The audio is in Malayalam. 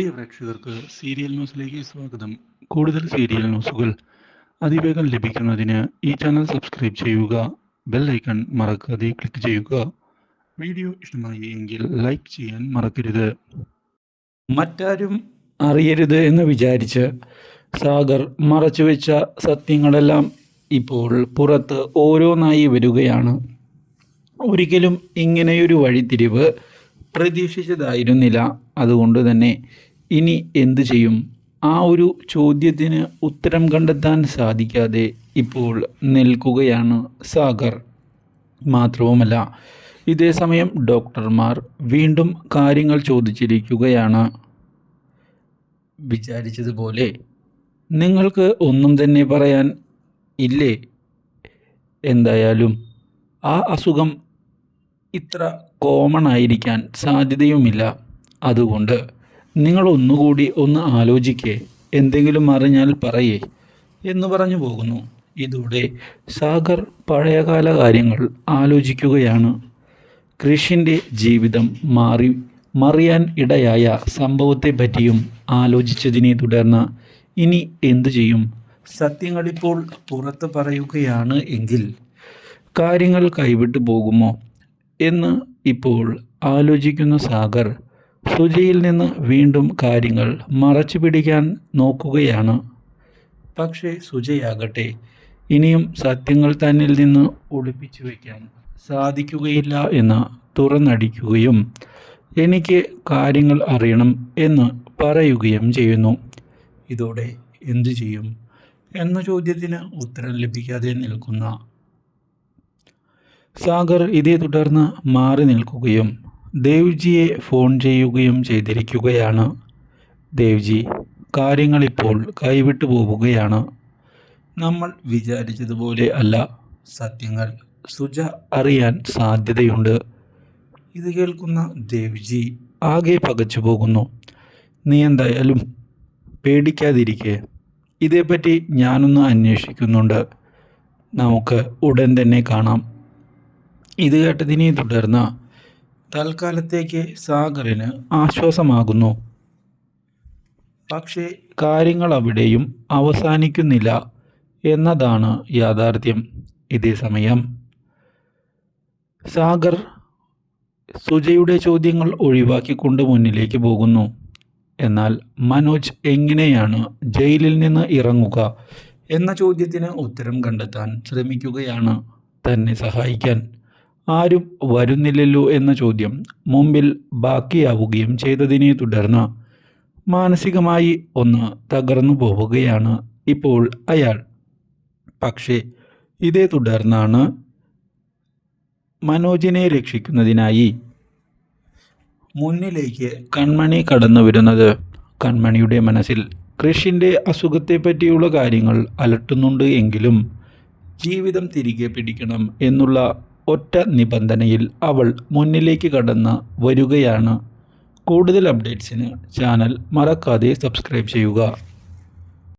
പ്രിയ പ്രേക്ഷകർക്ക് സീരിയൽ ന്യൂസിലേക്ക് സ്വാഗതം. കൂടുതൽ സീരിയൽ ന്യൂസുകൾ അതിവേഗം ലഭിക്കുന്നതിന് ഈ ചാനൽ സബ്സ്ക്രൈബ് ചെയ്യുക ബെൽ ഐക്കൺ മറക്കാതെ ക്ലിക്ക് ചെയ്യുക. വീഡിയോ ഇഷ്ടമായി എങ്കിൽ ലൈക്ക് ചെയ്യാൻ മറക്കരുത്. മറ്റാരും അറിയരുത് എന്ന് വിചാരിച്ച് സാഗർ മറച്ചുവെച്ച സത്യങ്ങളെല്ലാം ഇപ്പോൾ പുറത്ത് ഓരോന്നായി വരികയാണ്. ഒരിക്കലും ഇങ്ങനെയൊരു വഴിത്തിരിവ് പ്രതീക്ഷിച്ചതായിരുന്നില്ല. അതുകൊണ്ട് തന്നെ ഇനി എന്തു ചെയ്യും? ആ ഒരു ചോദ്യത്തിന് ഉത്തരം കണ്ടെത്താൻ സാധിക്കാതെ ഇപ്പോൾ നിൽക്കുകയാണ് സാഗർ. മാത്രവുമല്ല ഇതേ സമയം ഡോക്ടർമാർ വീണ്ടും കാര്യങ്ങൾ ചോദിച്ചിരിക്കുകയാണ്. വിചാരിച്ചതുപോലെ നിങ്ങൾക്ക് ഒന്നും തന്നെ പറയാൻ ഇല്ലേ? എന്തായാലും ആ അസുഖം ഇത്ര കോമൺ ആയിരിക്കാൻ സാധ്യതയുമില്ല. അതുകൊണ്ട് നിങ്ങൾ ഒന്നുകൂടി ഒന്ന് ആലോചിക്കേ എന്തെങ്കിലും അറിഞ്ഞാൽ പറയേ എന്ന് പറഞ്ഞു പോകുന്നു. ഇതോടെ സാഗർ പഴയകാല കാര്യങ്ങൾ ആലോചിക്കുകയാണ്. കൃഷിന്റെ ജീവിതം മാറി മറിയാൻ ഇടയായ സംഭവത്തെ പറ്റിയും ആലോചിച്ചതിനെ തുടർന്ന് ഇനി എന്തു ചെയ്യും? സത്യങ്ങളിപ്പോൾ പുറത്ത് പറയുകയാണ് എങ്കിൽ കാര്യങ്ങൾ കൈവിട്ടു പോകുമോ എന്ന് ഇപ്പോൾ ആലോചിക്കുന്ന സാഗർ സുജയിൽ നിന്ന് വീണ്ടും കാര്യങ്ങൾ മറച്ചു പിടിക്കാൻ നോക്കുകയാണ്. പക്ഷേ സുജയാകട്ടെ ഇനിയും സത്യങ്ങൾ തന്നിൽ നിന്ന് ഒളിപ്പിച്ചു വയ്ക്കാൻ സാധിക്കുകയില്ല എന്ന് തുറന്നടിക്കുകയും എനിക്ക് കാര്യങ്ങൾ അറിയണം എന്ന് പറയുകയും ചെയ്യുന്നു. ഇതോടെ എന്തു ചെയ്യും? എന്ന ചോദ്യത്തിന് ഉത്തരം ലഭിക്കാതെ നിൽക്കുന്ന സാഗർ ഇതേ തുടർന്ന് മാറി നിൽക്കുകയും ദേവ്ജിയെ ഫോൺ ചെയ്യുകയും ചെയ്തിരിക്കുകയാണ്. ദേവ്ജി കാര്യങ്ങളിപ്പോൾ കൈവിട്ടു പോവുകയാണ്. നമ്മൾ വിചാരിച്ചതുപോലെ അല്ല. സത്യങ്ങൾ സുജ അറിയാൻ സാധ്യതയുണ്ട്. ഇത് കേൾക്കുന്ന ദേവ്ജി ആകെ പകച്ചു പോകുന്നു. നീ എന്തായാലും പേടിക്കാതിരിക്കെ. ഇതേപ്പറ്റി ഞാനൊന്ന് അന്വേഷിക്കുന്നുണ്ട്. നമുക്ക് ഉടൻ തന്നെ കാണാം. ഇത് കേട്ടതിനെ തുടർന്ന് തൽക്കാലത്തേക്ക് സാഗറിന് ആശ്വാസമാകുന്നു. പക്ഷേ കാര്യങ്ങൾ അവിടെയും അവസാനിക്കുന്നില്ല എന്നതാണ് യാഥാർത്ഥ്യം. ഇതേ സമയം സാഗർ സുജയുടെ ചോദ്യങ്ങൾ ഒഴിവാക്കിക്കൊണ്ട് മുന്നിലേക്ക് പോകുന്നു. എന്നാൽ മനോജ് എങ്ങനെയാണ് ജയിലിൽ നിന്ന് ഇറങ്ങുക എന്ന ചോദ്യത്തിന് ഉത്തരം കണ്ടെത്താൻ ശ്രമിക്കുകയാണ്. തന്നെ സഹായിക്കാൻ ആരും വരുന്നില്ലല്ലോ എന്ന ചോദ്യം മുമ്പിൽ ബാക്കിയാവുകയും ചെയ്തതിനെ തുടർന്ന് മാനസികമായി ഒന്ന് തകർന്നു പോവുകയാണ് ഇപ്പോൾ അയാൾ. പക്ഷേ ഇതേ തുടർന്നാണ് മനോജിനെ രക്ഷിക്കുന്നതിനായി മുന്നിലേക്ക് കൺമണി കടന്നു വരുന്നത്. കൺമണിയുടെ മനസ്സിൽ കൃഷിന്റെ അസുഖത്തെ പറ്റിയുള്ള കാര്യങ്ങൾ അലട്ടുന്നുണ്ട് എങ്കിലും ജീവിതം തിരികെ പിടിക്കണം എന്നുള്ള ഒറ്റ നിബന്ധനയിൽ അവൾ മുന്നിലേക്ക് കടന്ന് വരികയാണ്. കൂടുതൽ അപ്ഡേറ്റ്സിന് ചാനൽ മറക്കാതെ സബ്സ്ക്രൈബ് ചെയ്യുക.